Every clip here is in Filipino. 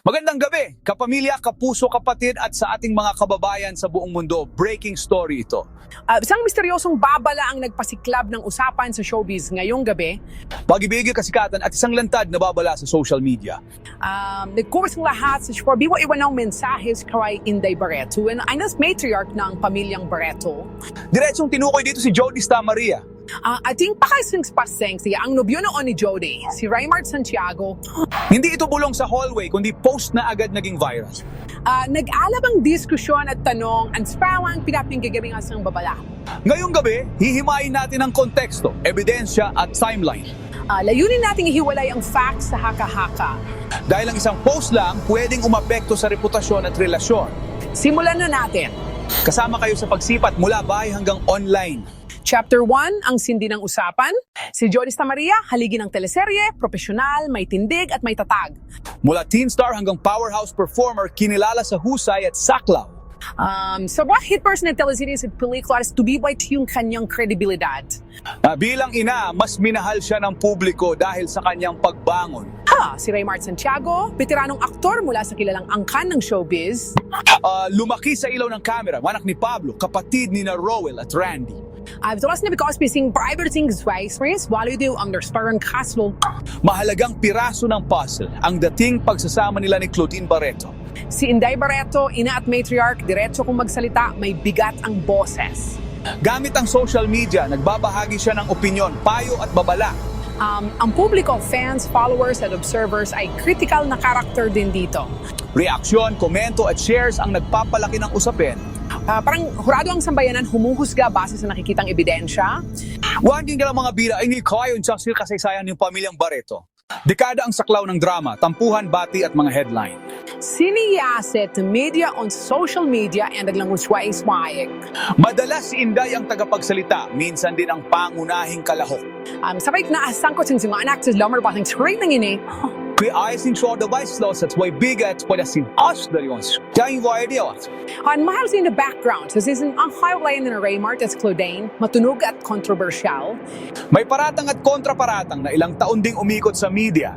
Magandang gabi, kapamilya, kapuso, kapatid at sa ating mga kababayan sa buong mundo. Breaking story ito. Ah, isang misteryosong babala ang nagpasiklab ng usapan sa showbiz ngayong gabi. Pag-ibig, kasikatan at isang lantad na babala sa social media. Um, nagkuwas ng lahat sa Shpor. Biwa iwan ng mensahes kay Inday Barreto and Anas matriarch ng pamilyang Barreto. Diretsong tinukoy dito si Jody Maria. Uh, ating pakasing spaseng siya ang nobyo noon ni Jody, si Raymart Santiago. Hindi ito bulong sa hallway, kundi post na agad naging viral. Uh, nag-alabang diskusyon at tanong ang spawang pinapinggagabing asang babala. Ngayong gabi, hihimayin natin ang konteksto, ebidensya at timeline. Uh, layunin nating ihiwalay ang facts sa haka-haka. Dahil ang isang post lang pwedeng umapekto sa reputasyon at relasyon. Simulan na natin. Kasama kayo sa pagsipat mula bahay hanggang online. Chapter 1, ang sindi ng usapan. Si Jody Maria, haligi ng teleserye, profesional, may tindig at may tatag. Mula teen star hanggang powerhouse performer, kinilala sa husay at saklaw. Um, sa mga hit person ng teleseries at pelikula, tumibay yung kanyang kredibilidad. Ah, bilang ina, mas minahal siya ng publiko dahil sa kanyang pagbangon. Ha, si Raymart Santiago, veteranong aktor mula sa kilalang angkan ng showbiz. Ah, lumaki sa ilaw ng kamera, anak ni Pablo, kapatid ni na Rowell at Randy. Uh, tulas na because pising private things ways, friends, walo do understand castle. Mahalagang piraso ng puzzle ang dating pagsasama nila ni Claudine Barreto. Si Inday Barreto, ina at matriarch, diretso kung magsalita, may bigat ang boses. Gamit ang social media, nagbabahagi siya ng opinyon, payo at babala. Um, ang publiko, fans, followers at observers ay critical na karakter din dito. Reaksyon, komento at shares ang nagpapalaki ng usapin. Ah, parang hurado ang sambayanan humuhusga base sa nakikitang ebidensya. Huwag din ka mga bira ay hindi kayo sa kasaysayan ng pamilyang Barreto. Dekada ang saklaw ng drama, tampuhan, bati at mga headline. Siniyaset media on social media and naglang usway-swayek. Madalas si Inday ang tagapagsalita, minsan din ang pangunahing kalahok. Um, sabay na asangkot sin mga anak sa lumar bating screen ng ini. Ayos sin siya the vice laws at way bigat pwede sin us dari ons. Kaya yung way dia Han mahal in the background sa season ang highlight ng Raymart as Claudine, matunog at controversial. May paratang at kontraparatang na ilang taon ding umikot sa media.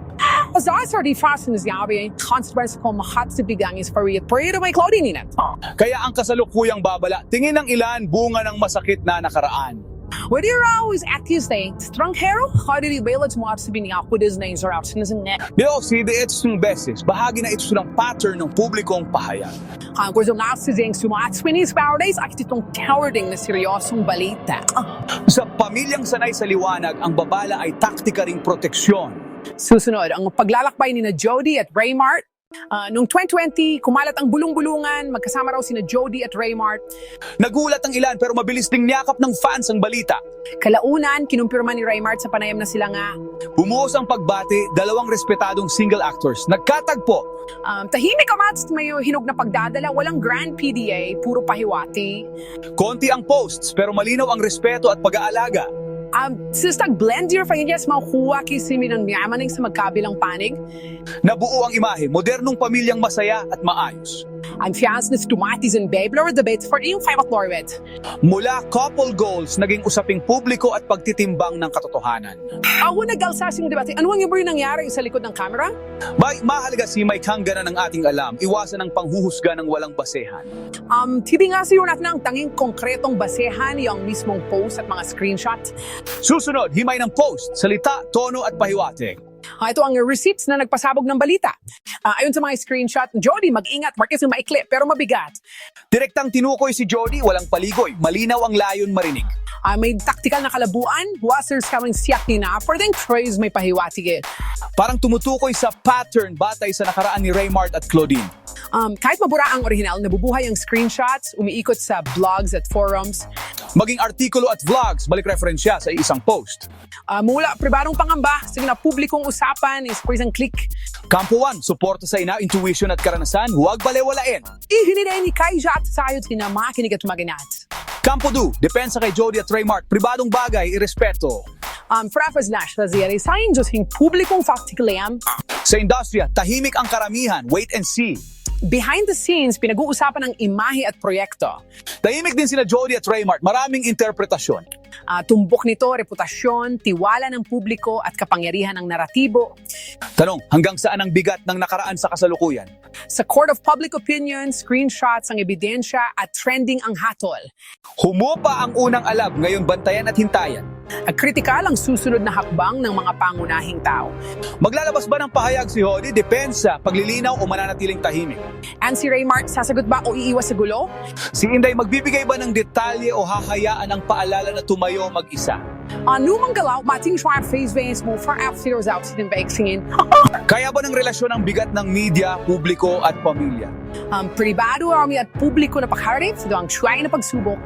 As I started fasten is yabi, consequence ko mahat sa bigang is for. Pero may Claudine in it. Kaya ang kasalukuyang babala, tingin ng ilan bunga ng masakit na nakaraan. What you're always at Tuesday, strong hero, how did you bail it mo at sabihin niya ako his names are out sinasang net. Yo, si de ito ng beses, bahagi na ito ng pattern ng publikong pahayag. Ang kurso na sa zing sumat Sweeney's Paradise ay itong cowarding na seryosong balita. Sa pamilyang sanay sa liwanag, ang babala ay taktika ring proteksyon. Susunod, ang paglalakbay ni na Jody at Raymart. Ah, noong 2020, kumalat ang bulong-bulungan, magkasama raw sina Jody at Raymart. Nagulat ang ilan pero mabilis ding niyakap ng fans ang balita. Kalaunan, kinumpirma ni Raymart sa panayam na sila nga. Bumuhos ang pagbati, dalawang respetadong single actors. Nagkatagpo. Um, tahimik ang mats, may hinog na pagdadala, walang grand PDA, puro pahiwati. Konti ang posts pero malinaw ang respeto at pag-aalaga. Um, sistag blend your familias, makuha kisimi ng yamaning sa magkabilang panig. Nabuo ang imahe, modernong pamilyang masaya at maayos. Ang fiance ni Stumatis and Babe Laura debates for yung five at Lorwet. Mula couple goals, naging usaping publiko at pagtitimbang ng katotohanan. Ako nag-alsas yung debate. Ano ang iba yung nangyari sa likod ng camera? May mahalaga si may hangganan ng ating alam, iwasan ang panghuhusga ng walang basehan. Um, titingasin yun natin ang tanging konkretong basehan yung mismong post at mga screenshot. Susunod, himay ng post, salita, tono at pahiwatig. Ah, ito ang receipts na nagpasabog ng balita. Ah, ayon sa mga screenshot, Jody, mag-ingat, Marquez yung maikli pero mabigat. Direktang tinukoy si Jody, walang paligoy, malinaw ang layon marinig. Ah, may taktikal na kalabuan, wasers kaming siyak ni na, for then praise may pahiwatig eh. Parang tumutukoy sa pattern batay sa nakaraan ni Raymart at Claudine. Um, kahit mabura ang original, nabubuhay ang screenshots, umiikot sa blogs at forums. Maging artikulo at vlogs, balik referensya sa isang post. Ah, mula pribadong pangamba, na publikong usapan is for isang click. Campo 1, suporta sa ina, intuition at karanasan, huwag balewalain. Ihininay ni Kaija at sayot sina makinig at maginat. Campo 2, depensa kay Jody at Raymart, pribadong bagay, irespeto. Um, Frafas Nash, Raziri, sayin Diyos hing publikong faktiklayam, Sa industriya, tahimik ang karamihan, wait and see. Behind the scenes, pinag-uusapan ang imahe at proyekto. Tahimik din sina Jody at Raymart. Maraming interpretasyon. Ah, tumbok nito, reputasyon, tiwala ng publiko at kapangyarihan ng naratibo. Tanong, hanggang saan ang bigat ng nakaraan sa kasalukuyan? Sa court of public opinion, screenshots ang ebidensya at trending ang hatol. Humupa ang unang alab, ngayon bantayan at hintayan. At kritikal ang susunod na hakbang ng mga pangunahing tao. Maglalabas ba ng pahayag si Jody? Depende sa paglilinaw o mananatiling tahimik. And si Raymart, sasagot ba o iiwas sa gulo? Si Inday magbibigay ba ng detalye o hahayaan ang paalala na tumayo mag-isa? Anumang galaw, mating siya face veins mo for F-Zero's out sin vaccine. Kaya ba ng relasyon ang bigat ng media, publiko at pamilya? Um, pribado army at publiko na pagharip sa doang siyay na pagsubok.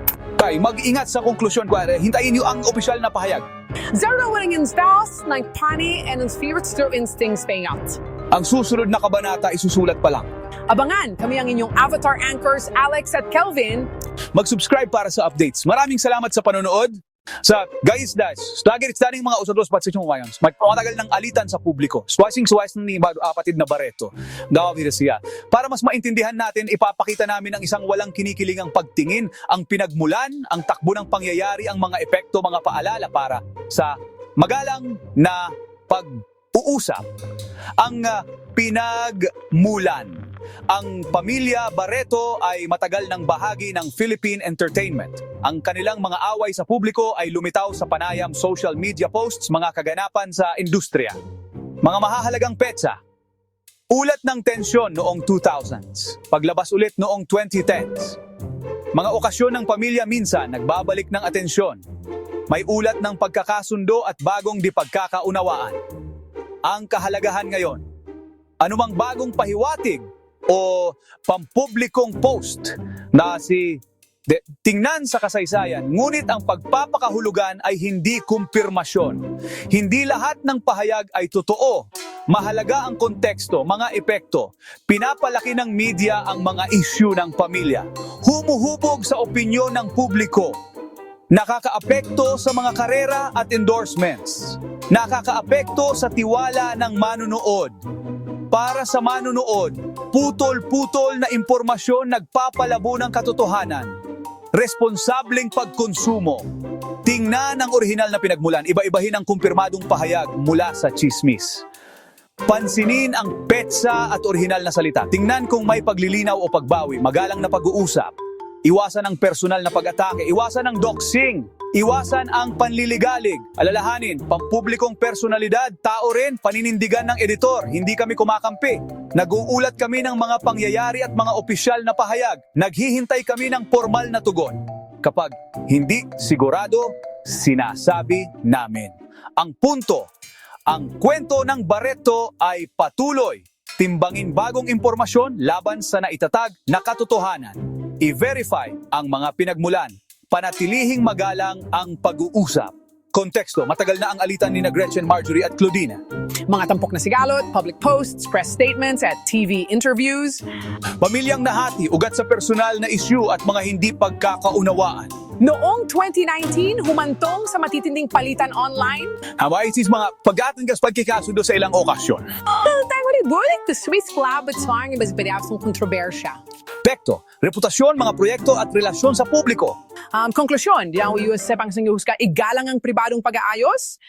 Kay, mag-ingat sa konklusyon. Kuwari, hintayin niyo ang opisyal na pahayag. Zero winning in styles, like pani and spirits through instincts paying out. Ang susunod na kabanata isusulat pa lang. Abangan kami ang inyong avatar anchors Alex at Kelvin Mag-subscribe para sa updates. Maraming salamat sa panonood. Sa Guys Dash, lagi rin daning mga usados pat sa wayons. Magpamatagal ng alitan sa publiko. Swasing swas ni apatid na Barreto. Dawag siya. Para mas maintindihan natin, ipapakita namin ang isang walang kinikilingang pagtingin, ang pinagmulan, ang takbo ng pangyayari, ang mga epekto, mga paalala para sa magalang na pag-uusap. Ang ah, pinagmulan. Ang pamilya Barreto ay matagal ng bahagi ng Philippine Entertainment. Ang kanilang mga away sa publiko ay lumitaw sa panayam social media posts, mga kaganapan sa industriya. Mga mahahalagang petsa, ulat ng tensyon noong 2000s, paglabas ulit noong 2010s. Mga okasyon ng pamilya minsan nagbabalik ng atensyon. May ulat ng pagkakasundo at bagong di pagkakaunawaan. Ang kahalagahan ngayon, anumang bagong pahiwatig o pampublikong post na si de, tingnan sa kasaysayan, ngunit ang pagpapakahulugan ay hindi kumpirmasyon. Hindi lahat ng pahayag ay totoo. Mahalaga ang konteksto, mga epekto. Pinapalaki ng media ang mga issue ng pamilya. Humuhubog sa opinyon ng publiko. Nakakaapekto sa mga karera at endorsements. Nakakaapekto sa tiwala ng manunood para sa manunood, putol-putol na impormasyon nagpapalabo ng katotohanan. Responsableng pagkonsumo. Tingnan ang orihinal na pinagmulan, iba-ibahin ang kumpirmadong pahayag mula sa chismis. Pansinin ang petsa at orihinal na salita. Tingnan kung may paglilinaw o pagbawi, magalang na pag-uusap. Iwasan ang personal na pag-atake, iwasan ang doxing, iwasan ang panliligalig. Alalahanin, pampublikong personalidad, tao rin, paninindigan ng editor, hindi kami kumakampi. Nag-uulat kami ng mga pangyayari at mga opisyal na pahayag. Naghihintay kami ng formal na tugon. Kapag hindi sigurado, sinasabi namin. Ang punto, ang kwento ng Barreto ay patuloy. Timbangin bagong impormasyon laban sa naitatag na katotohanan. I-verify ang mga pinagmulan. Panatilihing magalang ang pag-uusap. Konteksto, matagal na ang alitan ni na Gretchen, Marjorie at Claudina. mga tampok na sigalot, public posts, press statements at TV interviews. Pamilyang nahati, ugat sa personal na issue at mga hindi pagkakaunawaan. Noong 2019, humantong sa matitinding palitan online. Hawaii sis mga pag-atinggas pagkikasundo sa ilang okasyon. Tayo rin bulik to Swiss Club at swang ibas sa kontrobersya. Pekto, reputasyon, mga proyekto at relasyon sa publiko. Um, konklusyon, di ang US sa pangsangguhus ka, igalang ang pribadong pag-aayos,